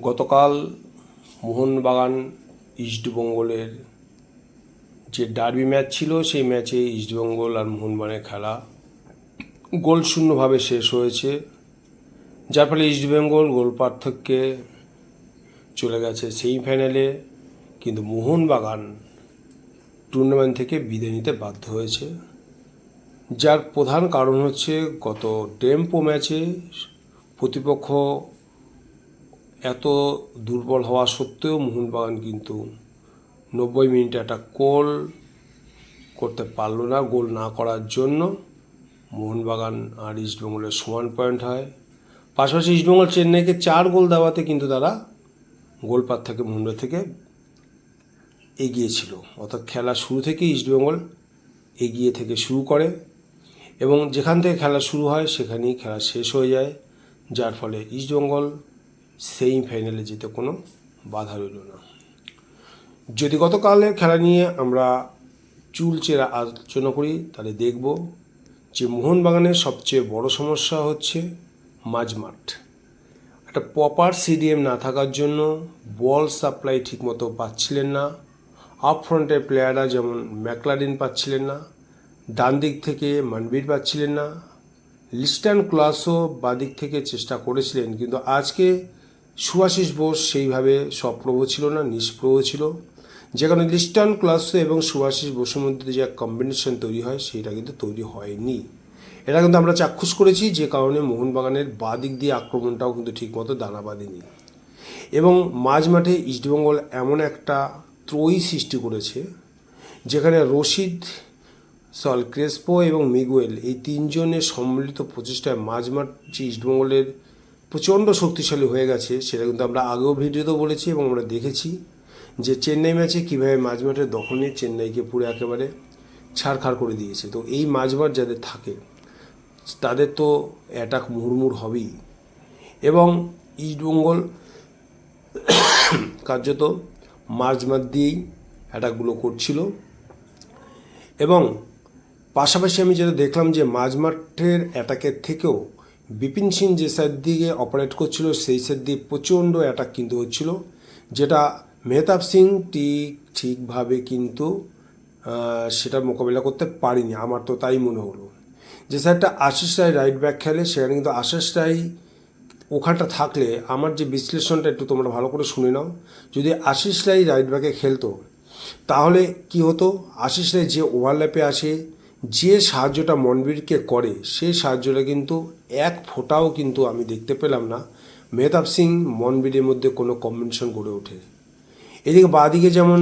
গতকাল মোহনবাগান ইস্টবেঙ্গলের যে ডার্বি ম্যাচ ছিল, সেই ম্যাচে ইস্টবেঙ্গল আর মোহনবাগানের খেলা গোল শূন্যভাবে শেষ হয়েছে। যার ফলে ইস্টবেঙ্গল গোল পার্থক্যে চলে গেছে সেমিফাইনালে, কিন্তু মোহনবাগান টুর্নামেন্ট থেকে বিদায় নিতে বাধ্য হয়েছে। যার প্রধান কারণ হচ্ছে গত টেম্পো ম্যাচে প্রতিপক্ষ এত দুর্বল হওয়া সত্ত্বেও মোহনবাগান কিন্তু নব্বই মিনিটে একটা গোল করতে পারল না, গোল না করার জন্য। মোহনবাগান আর ইস্টবেঙ্গলের সমান পয়েন্ট হয়। পাশাপাশি ইস্টবেঙ্গল চেন্নাইকে চার গোল দেওয়াতে কিন্তু তারা গোলপাত থেকে মোহনবাগান থেকে এগিয়েছিল। অর্থাৎ খেলা শুরু থেকেই ইস্টবেঙ্গল এগিয়ে থেকে শুরু করে এবং যেখান থেকে খেলা শুরু হয় সেখানেই খেলা শেষ হয়ে যায়। যার ফলে ইস্টবেঙ্গল সেমিফাইনালে যেতে কোনো বাধা রইল না। যদি গতকালের খেলা নিয়ে আমরা চুলচেরা আলোচনা করি, তাহলে দেখব যে মোহনবাগানের সবচেয়ে বড় সমস্যা হচ্ছে মাঝমাঠ। একটা প্রপার সিডিএম না থাকার জন্য বল সাপ্লাই ঠিকমতো পাচ্ছিলেন না আপ ফ্রন্টের প্লেয়াররা যেমন ম্যাকলারিন পাচ্ছিলেন না ডান দিক থেকে মানবীর পাচ্ছিলেন না, লিস্টান ক্লাসও বাদিক থেকে চেষ্টা করেছিলেন, কিন্তু আজকে সুভাশিস বোস সেইভাবে সপ্রভ ছিল না, নিষ্প্রভ ছিল। যেখানে লিস্টান ক্লাস এবং সুভাশিস বোসের মধ্যে যে এক কম্বিনেশন তৈরি হয় সেটা কিন্তু তৈরি হয়নি। এটা কিন্তু আমরা চাক্ষুষ করেছি, যে কারণে মোহনবাগানের বাদিক দিয়ে আক্রমণটাও কিন্তু ঠিকমতো দানা বাঁধেনি। এবং মাঝ মাঠে ইস্টবেঙ্গল এমন একটা ত্রয়ী সৃষ্টি করেছে, যেখানে রশিদ সল ক্রেসপো এবং মিগুয়েল এই তিনজনের সম্মিলিত প্রচেষ্টায় মাঝমাঠ যে ইস্টবেঙ্গলের প্রচণ্ড শক্তিশালী হয়ে গেছে, সেটা কিন্তু আমরা আগেও ভিডিওতেও বলেছি এবং আমরা দেখেছি যে চেন্নাই ম্যাচে কীভাবে মাঝমাঠের দখল নিয়ে চেন্নাইকে পুরো একেবারে ছাড়খাড় করে দিয়েছে। তো এই মাঝমাঠ যাদের থাকে, তাদের তো অ্যাটাক মুড়মুড় হবেই। এবং ইস্টবেঙ্গল কার্যত মাঝমাঠ দিয়েই অ্যাটাকগুলো করছিল। এবং পাশাপাশি আমি যেটা দেখলাম যে মাঝমাঠের অ্যাটাকের থেকেও বিপিন সিং যে সাইড দিকে অপারেট করছিল, সেই সাইড দিয়ে প্রচণ্ড অ্যাটাক কিন্তু হচ্ছিল, যেটা মেহতাব সিং ঠিক ঠিকভাবে কিন্তু সেটা মোকাবিলা করতে পারিনি, আমার তো তাই মনে হলো। যে সাইডটা আশিস রায় রাইট ব্যাক খেলে, সেখানে কিন্তু আশিস রায় ওখানটা থাকলে আমার যে বিশ্লেষণটা একটু তোমরা ভালো করে শুনে নাও। যদি আশিস রায় রাইট ব্যাকে খেলতো, তাহলে কি হতো? আশিস রায় যে ওভারল্যাপে আসে, যে সাহায্যটা মনবীরকে করে, সেই সাহায্যটা কিন্তু এক ফোঁটাও কিন্তু আমি দেখতে পেলাম না। মেহতাব সিং মনবীরের মধ্যে কোনো কম্বিনেশন গড়ে ওঠে। এদিকে বাদিকে যেমন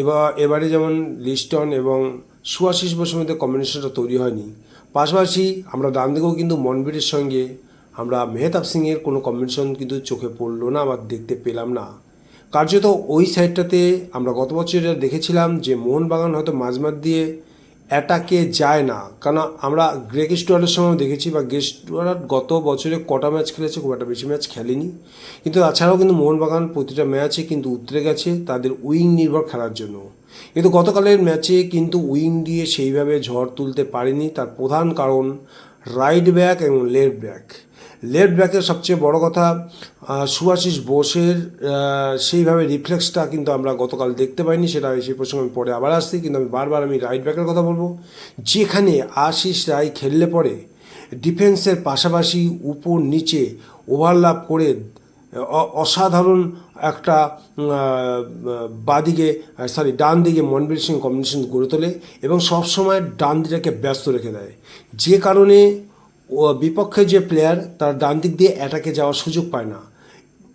এবার এবারে যেমন লিস্টন এবং সুয়াশিস বসুর মধ্যে কম্বিনেশনটা তৈরি হয়নি, পাশাপাশি আমরা ডান দিকেও কিন্তু মনবীরের সঙ্গে আমরা মেহতাব সিংয়ের কোনো কম্বিনেশন কিন্তু চোখে পড়ল না বা দেখতে পেলাম না। কার্যত ওই সাইডটাতে আমরা গত বছর দেখেছিলাম যে মোহনবাগান হয়তো মাঝমাঠ দিয়ে অ্যাটাকে যায় না। কারণ আমরা গ্রেক স্টুয়ার্টের সময় দেখেছি বা গ্রেক গত বছরে কটা ম্যাচ খেলেছে, খুব একটা বেশি ম্যাচ খেলেনি। কিন্তু তাছাড়াও কিন্তু মোহনবাগান প্রতিটা ম্যাচে কিন্তু উতরে গেছে তাদের উইং নির্ভর খেলার জন্য। কিন্তু গতকালের ম্যাচে কিন্তু উইং দিয়ে সেইভাবে ঝড় তুলতে পারেনি। তার প্রধান কারণ রাইট ব্যাক এবং লেফট ব্যাক। লেফট ব্যাকের সবচেয়ে বড় কথা সুভাশিস বোসের সেইভাবে রিফ্লেক্সটা কিন্তু আমরা গতকাল দেখতে পাইনি, সেটা সেই প্রসঙ্গে আমি পরে আবার আসছি, কিন্তু আমি বারবার আমি রাইট ব্যাকের কথা বলব। যেখানে আশিস রায় খেললে পরে ডিফেন্সের পাশাপাশি উপর নিচে ওভারল্যাপ করে অসাধারণ একটা বাদিকে সরি ডান দিকে মনবীর সিং কম্বিনেশন গড়ে তোলে এবং সবসময় ডান দিকটাকে ব্যস্ত রেখে দেয়। যে কারণে বিপক্ষে যে প্লেয়ার তার ডান দিক দিয়ে অ্যাটাকে যাওয়ার সুযোগ পায় না।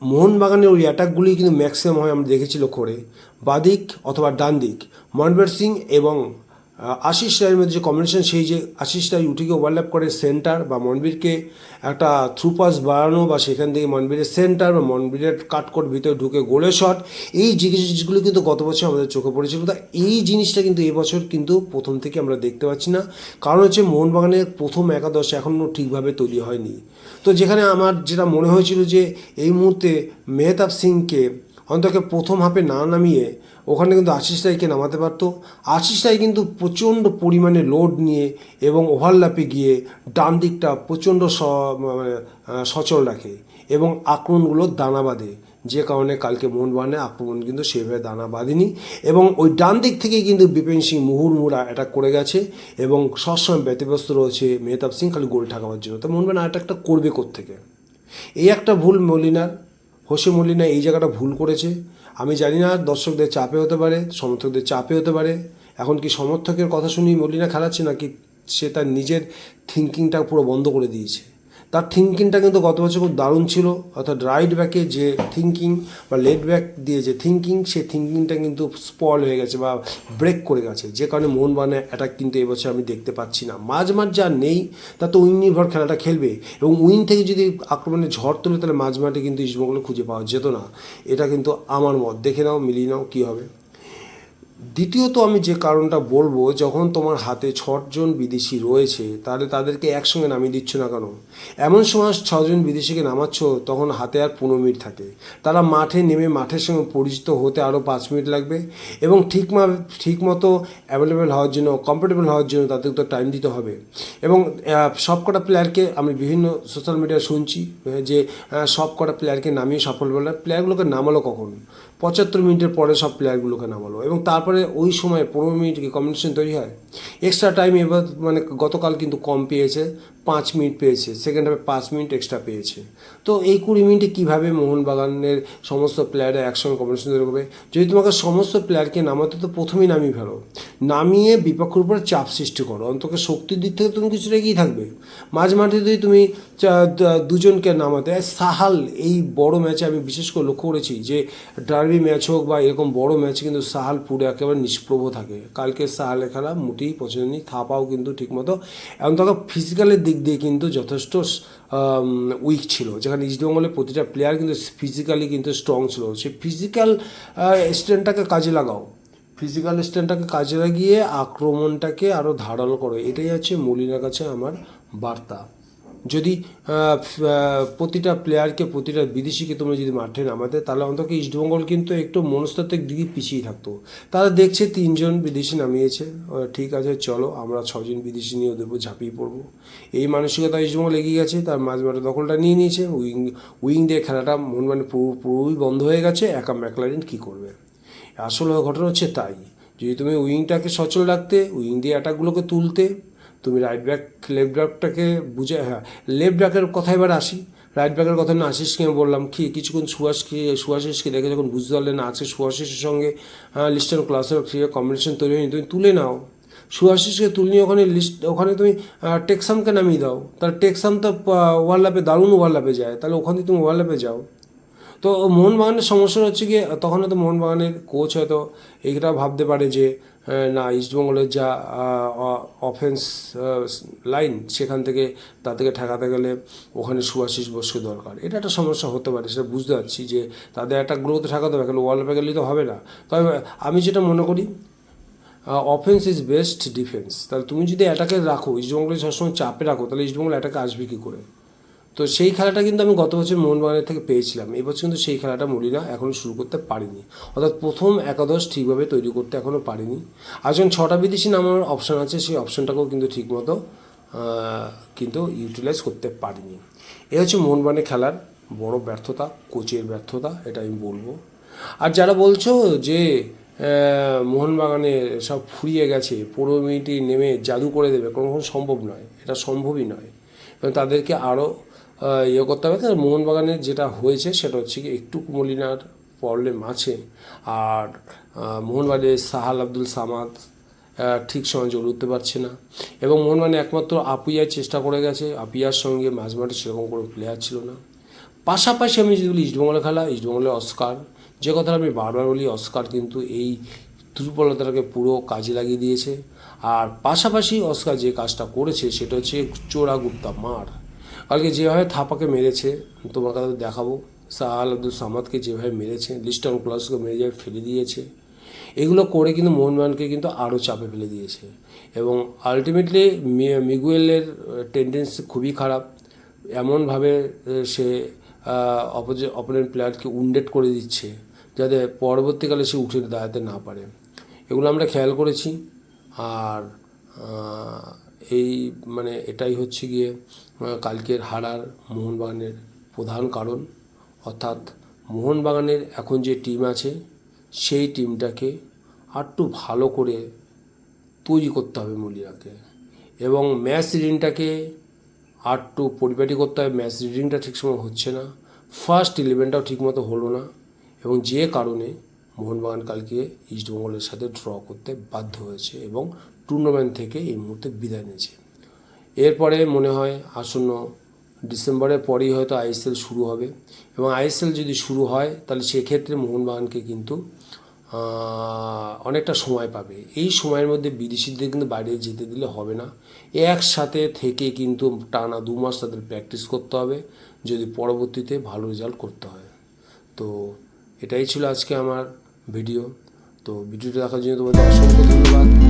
মোহনবাগানের ওই অ্যাটাকগুলি কিন্তু ম্যাক্সিমাম হয় আমরা দেখেছি লক্ষ্য করে। বাদিক অথবা ডান দিক মনবীর সিং এবং আশিস রায়ের মধ্যে যে কম্বিনেশন সেই যে আশিস রায় উঠে গিয়ে ওভারল্যাপ করে সেন্টার বা মনবীরকে একটা থ্রু পাস বাড়ানো বা সেখান থেকে মনবীরের সেন্টার বা মনবীরের কাটকট ভিতরে ঢুকে গোলে শট এই জিনিসগুলো কিন্তু গত বছর আমাদের চোখে পড়েছিল। তা এই জিনিসটা কিন্তু এবছর কিন্তু প্রথম থেকে আমরা দেখতে পাচ্ছি না। কারণ হচ্ছে মোহনবাগানের প্রথম একাদশ এখনও ঠিকভাবে তৈরি হয়নি। তো যেখানে আমার যেটা মনে হয়েছিল যে এই মুহূর্তে মেহতাব সিংকে অন্তত প্রথম হাফে না নামিয়ে ওখানে কিন্তু আশিস রায়কে নামাতে পারতো। আশিস রায় কিন্তু প্রচণ্ড পরিমাণে লোড নিয়ে এবং ওভারল্যাপে গিয়ে ডান দিকটা প্রচণ্ড মানে, সচল রাখে এবং আক্রমণগুলো দানা বাঁধে। যে কারণে কালকে মন মোহনবাগানের আক্রমণ কিন্তু সেভাবে দানা বাঁধেনি এবং ওই ডান দিক থেকে কিন্তু বিপিন সিং মুহুর্মুরা অ্যাটাক করে গেছে এবং সবসময় ব্যতিব্যস্ত রয়েছে মেহতাব সিং খালি গোল ঠাকাবার জন্য। তো মোহনবাগান অ্যাটাকটা করবে থেকে এই একটা ভুল মলিনার হোসে মল্লিনা এই জায়গাটা ভুল করেছে। আমি জানি না দর্শকদের চাপে হতে পারে, সমর্থকদের চাপে হতে পারে। এখন কি সমর্থকের কথা শুনি মল্লিনা খেলাচ্ছে নাকি সে তার নিজের থিঙ্কিংটা পুরো বন্ধ করে দিয়েছে? তার থিঙ্কিংটা কিন্তু গত বছর খুব দারুণ ছিল। অর্থাৎ রাইট ব্যাকে যে থিঙ্কিং বা লেট ব্যাক দিয়ে যে থিঙ্কিং সেই থিঙ্কিংটা কিন্তু স্পল হয়ে গেছে বা ব্রেক করে গেছে। যে কারণে মোহনবাগানের অ্যাটাক কিন্তু এবছর আমি দেখতে পাচ্ছি না। মাঝ মাঠ যা নেই, তা তো উইং নির্ভর খেলাটা খেলবে। এবং উইং থেকে যদি আক্রমণে ঝড় তোলে, তাহলে মাঝ মাঠে কিন্তু ইস্টবেঙ্গল খুঁজে পাওয়া যেত না। এটা কিন্তু আমার মত। দেখে নাও, মিলিয়ে নাও, কী হবে। দ্বিতীয়ত আমি যে কারণটা বলব, যখন তোমার হাতে ছজন বিদেশি রয়েছে, তাহলে তাদেরকে একসঙ্গে নামিয়ে দিচ্ছ না কেন? এমন সময় ছজন বিদেশিকে নামাচ্ছ, তখন হাতে আর পনেরো মিনিট থাকে। তারা মাঠে নেমে মাঠের সঙ্গে পরিচিত হতে আরও পাঁচ মিনিট লাগবে এবং ঠিক ঠিক মতো অ্যাভেলেবেল হওয়ার জন্য কমফোর্টেবল হওয়ার জন্য তাদেরকে তো টাইম দিতে হবে। এবং সব কটা প্লেয়ারকে আমি বিভিন্ন সোশ্যাল মিডিয়ায় শুনছি, যে সব কটা প্লেয়ারকে নামিয়ে সফল বলে প্লেয়ারগুলোকে নামালো কখন? পঁচাত্তর মিনিটের পরে সব প্লেয়ারগুলোকে নামালো। এবং তারপরে ওই সময় পনেরো মিনিট কি কম্বিনেশন তৈরি হয়? এক্সট্রা টাইম এবার মানে গতকাল কিন্তু কম পেয়েছে। পাঁচ মিনিট পেয়েছে সেকেন্ড হাফে পাঁচ মিনিট এক্সট্রা পেয়েছে। তো এই কুড়ি মিনিটে কীভাবে মোহনবাগানের সমস্ত প্লেয়াররা একসঙ্গে কম্বিনেশন তৈরি করবে? যদি তোমাকে সমস্ত প্লেয়ারকে নামাতে, তো প্রথমেই নামিয়ে ফেলো। নামিয়ে বিপক্ষের উপরে চাপ সৃষ্টি করো। অন্তত শক্তির দিক থেকে তুমি কিছুটা এগিয়ে থাকবে। মাঝ মাঠে যদি তুমি দুজনকে নামাতে সাহাল, এই বড় ম্যাচে আমি বিশেষ করে লক্ষ্য করেছি যে ডার্বি ম্যাচ হোক বা এরকম বড় ম্যাচে কিন্তু সাহাল পুরো একেবারে নিষ্প্রভ থাকে। কালকে সাহালের খেলা মোটেই পছন্দ নেই থাপাও কিন্তু ঠিকমতো। এবং তখন ফিজিক্যালের দিক দিয়ে কিন্তু যথেষ্ট উইক ছিল। যেখানে ইস্টবেঙ্গলের প্রতিটা প্লেয়ার কিন্তু ফিজিক্যালি কিন্তু স্ট্রং ছিল। সেই ফিজিক্যাল স্ট্রেন্থটাকে কাজে লাগাও। ফিজিক্যাল স্ট্যান্ডটাকে কাজে লাগিয়ে আক্রমণটাকে আরও ধারাল করো। এটাই হচ্ছে মলিনার কাছে আমার বার্তা। যদি প্রতিটা প্লেয়ারকে প্রতিটা বিদেশিকে তোমরা যদি মাঠে নামাতে, তাহলে অন্তত ইস্টবেঙ্গল কিন্তু একটু মনস্তাত্ত্বিক দিকে পিছিয়ে থাকতো। তারা দেখছে তিনজন বিদেশি নামিয়েছে। ঠিক আছে, চলো আমরা ছজন বিদেশি নিয়ে ওদের উপর ঝাঁপিয়ে পড়ব। এই মানসিকতা ইস্টবেঙ্গল এগিয়ে গেছে, তার মাঝ মাঠে দখলটা নিয়ে নিয়েছে। উইং উইং দিয়ে খেলাটা মন মানে পুরো, পুরোই বন্ধ হয়ে গেছে। একা ম্যাকলারিন কী করবে? আসল ঘটনা হচ্ছে তাই। যদি তুমি উইংটাকে সচল রাখতে উইং দিয়ে অ্যাটাকগুলোকে তুলতে তুমি রাইট ব্যাক লেফট ব্যাকটাকে বুঝে হ্যাঁ লেফট ব্যাকের কথা এবার আসি। রাইট ব্যাকের কথা না আশিসকে আমি বললাম, কি, কিছুক্ষণ সুভাষকে সুভাষিসকে দেখে যখন বুঝতে পারলে না আছে? সুভাষিসের সঙ্গে হ্যাঁ লিস্টার ক্লাসের কম্বিনেশন তৈরি হয়নি। তুমি তুলে নাও। সুভাষিসকে তুলনি ওখানে লিস্ট ওখানে তুমি টেকসামকে নামিয়ে দাও। তাহলে টেকসাম তো ওভারল্যাপে দারুণ ওভারল্যাপে যায়। তাহলে ওখানে তুমি ওভারল্যাপে যাও। তো মোহনবাগানের সমস্যা হচ্ছে গিয়ে, তখন হয়তো মোহনবাগানের কোচ হয়তো এইটা ভাবতে পারে যে না ইস্টবেঙ্গলের যা অফেন্স লাইন সেখান থেকে তাদেরকে ঠেকাতে গেলে ওখানে সুভাষিস বসকে দরকার। এটা একটা সমস্যা হতে পারে, সেটা বুঝতে পারছি যে তাদের একটা গ্রোথ ঠেকাতে হবে কেন ওয়ার্ল্ড গেলেই তো হবে না। তবে আমি যেটা মনে করি অফেন্স ইজ বেস্ট ডিফেন্স তাহলে তুমি যদি অ্যাটাকে রাখো ইস্টবেঙ্গলে সবসময় চাপে রাখো, তাহলে ইস্টবেঙ্গল অ্যাটাকে আসবে কী করে? তো সেই খেলাটা কিন্তু আমি গত বছর মোহনবাগানের থেকে পেয়েছিলাম। এবছর কিন্তু সেই খেলাটা মলিনা এখনও শুরু করতে পারিনি। অর্থাৎ প্রথম একাদশ ঠিকভাবে তৈরি করতে এখনও পারিনি। আর যখন ছটা বিদেশি নামার অপশান আছে, সেই অপশানটাকেও কিন্তু ঠিকমতো কিন্তু ইউটিলাইজ করতে পারিনি। এ হচ্ছে মোহনবাগানের খেলার বড় ব্যর্থতা, কোচের ব্যর্থতা, এটা আমি বলব। আর যারা বলছো যে মোহনবাগানে সব ফুরিয়ে গেছে, পনেরো মিনিটে নেমে জাদু করে দেবে, কোনো সম্ভব নয়। এটা সম্ভবই নয়। তাদেরকে আরও ইয়ে করতে হবে। কারণ মোহনবাগানের যেটা হয়েছে সেটা হচ্ছে কি, একটু মলিনার প্রবলেম আছে। আর মোহনবাগানের সাহাল আব্দুল সামাদ ঠিক সময় জল উঠতে পারছে না। এবং মোহনবাগানে একমাত্র আপুইয়ার চেষ্টা করে গেছে, আপুইয়ার সঙ্গে মাঝমাঠে সেরকম কোনো প্লেয়ার ছিল না। পাশাপাশি আমি যদি বলি খেলা ইস্টবেঙ্গলের অস্কার যে কথা আমি বারবার বলি অস্কার কিন্তু এই দুর্বলতাটাকে পুরো কাজে লাগিয়ে দিয়েছে। আর পাশাপাশি অস্কার যে কাজটা করেছে, সেটা হচ্ছে চোরা গুপ্তা মার। কালকে যেভাবে থাপাকে মেরেছে তোমার কাছে দেখাবো। সাহাল আব্দুল সামাদকে যেভাবে মেরেছে লিস্টন ক্লাসকে মেরে যেভাবে ফেলে দিয়েছে, এগুলো করে কিন্তু মোহনবাগানকে কিন্তু আরও চাপে ফেলে দিয়েছে। এবং আলটিমেটলি মিগুয়েলের টেন্ডেন্সি খুবই খারাপ। এমনভাবে সে অপোজি অপোনেন্ট প্লেয়ারকে উন্ডেট করে দিচ্ছে, যাতে পরবর্তীকালে সে উঠে দাঁড়াতে না পারে। এগুলো আমরা খেয়াল করেছি। আর এই মানে এটাই হচ্ছে গিয়ে কালকের হারার মোহনবাগানের প্রধান কারণ। অর্থাৎ মোহনবাগানের এখন যে টিম আছে, সেই টিমটাকে আরটু ভালো করে তৈরি করতে হবে মলিয়াকে। এবং ম্যাচ রিডিংটাকে আরটু পরিপাটি করতে হবে। ম্যাচ রিডিংটা ঠিক সময় হচ্ছে না। ফার্স্ট ইলেভেনটাও ঠিকমতো হলো না। এবং যে কারণে মোহনবাগান কালকে ইস্টবেঙ্গলের সাথে ড্র করতে বাধ্য হয়েছে এবং টুর্নামেন্ট থেকে এই মুহূর্তে বিদায় নিয়েছে। এরপরে মনে হয় আসন্ন ডিসেম্বরের পরেই হয়তো আইএসএল শুরু হবে এবং আইএসএল যদি শুরু হয়, তাহলে সেক্ষেত্রে মোহনবাগানকে কিন্তু অনেকটা সময় পাবে। এই সময়ের মধ্যে বিদেশিদের কিন্তু বাইরে যেতে দিলে হবে না। একসাথে থেকে কিন্তু টানা দু মাস তাদের প্র্যাকটিস করতে হবে, যদি পরবর্তীতে ভালো রেজাল্ট করতে হয়। তো এটাই ছিল আজকে আমার ভিডিও তো ভিডিওটা দেখার জন্য তোমাদের অসংখ্য ধন্যবাদ।